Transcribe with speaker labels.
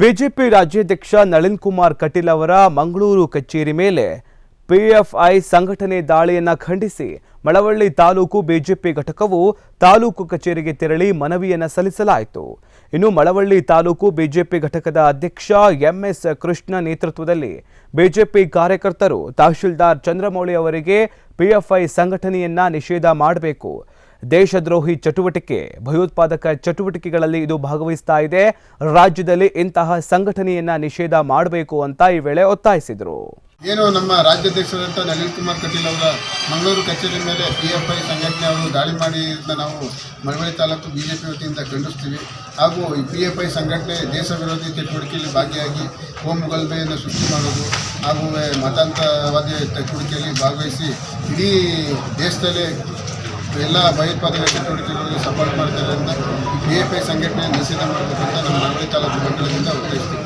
Speaker 1: BJP ರಾಜ್ಯಾಧ್ಯಕ್ಷ ನಳಿನ್ ಕುಮಾರ್ ಕಟೀಲ್ ಅವರ ಮಂಗಳೂರು ಕಚೇರಿ ಮೇಲೆ ಪಿಎಫ್ಐ ಸಂಘಟನೆ ದಾಳಿಯನ್ನು ಖಂಡಿಸಿ ಮಳವಳ್ಳಿ ತಾಲೂಕು ಬಿಜೆಪಿ ಘಟಕವು ತಾಲೂಕು ಕಚೇರಿಗೆ ತೆರಳಿ ಮನವಿಯನ್ನು ಸಲ್ಲಿಸಲಾಯಿತು. ಇನ್ನು ಮಳವಳ್ಳಿ ತಾಲೂಕು ಬಿಜೆಪಿ ಘಟಕದ ಅಧ್ಯಕ್ಷ ಎಂಎಸ್ ಕೃಷ್ಣ ನೇತೃತ್ವದಲ್ಲಿ ಬಿಜೆಪಿ ಕಾರ್ಯಕರ್ತರು ತಹಶೀಲ್ದಾರ್ ಚಂದ್ರಮೌಳಿ ಅವರಿಗೆ ಪಿಎಫ್ಐ ಸಂಘಟನೆಯನ್ನ ನಿಷೇಧ ಮಾಡಬೇಕು. ದೇಶದ್ರೋಹಿ ಚಟುವಟಿಕೆ, ಭಯೋತ್ಪಾದಕ ಚಟುವಟಿಕೆಗಳಲ್ಲಿ ಇದು ಭಾಗವಹಿಸ್ತಾ ಇದೆ. ರಾಜ್ಯದಲ್ಲಿ ಇಂತಹ ಸಂಘಟನೆಯನ್ನ ನಿಷೇಧ ಮಾಡಬೇಕು ಅಂತ ಈ ವೇಳೆ ಒತ್ತಾಯಿಸಿದರು.
Speaker 2: ಏನು ನಮ್ಮ ರಾಜ್ಯಾಧ್ಯಕ್ಷರಾದಂಥ ನಳಿನ್ ಕುಮಾರ್ ಕಟೀಲ್ ಅವರ ಮಂಗಳೂರು ಕಚೇರಿ ಮೇಲೆ ಪಿ ಎಫ್ ಐ ಸಂಘಟನೆ ಅವರು ದಾಳಿ ಮಾಡಿದ್ದನ್ನ ನಾವು Malavalli taluk B J P ವತಿಯಿಂದ ಖಂಡಿಸ್ತೀವಿ. ಹಾಗೂ ಈ ಪಿ ಎಫ್ ಐ ಸಂಘಟನೆ ದೇಶ ವಿರೋಧಿ ಚಟುವಟಿಕೆಯಲ್ಲಿ ಭಾಗಿಯಾಗಿ ಹೋಮ್ ಗಲಭೆಯನ್ನು ಸೃಷ್ಟಿ ಮಾಡೋದು ಹಾಗೂ ಮತಾಂತರವಾದಿ ಚಟುವಟಿಕೆಯಲ್ಲಿ ಭಾಗವಹಿಸಿ ಇಡೀ ದೇಶದಲ್ಲೇ ಎಲ್ಲ ಭಯೋತ್ಪಾದನೆ ಚಟುವಟಿಕೆಗಳಿಗೆ ಸಪೋರ್ಟ್ ಮಾಡ್ತಾರೆ ಅಂತ ಪಿ ಎಫ್ ಐ ಸಂಘಟನೆ ನಿಷೇಧ ಮಾಡಬೇಕಂತ ನಮ್ಮ ಮಳವಳ್ಳಿ ತಾಲೂಕು ಮಂಡಲದಿಂದ ಒತ್ತಾಯಿಸ್ತೀವಿ.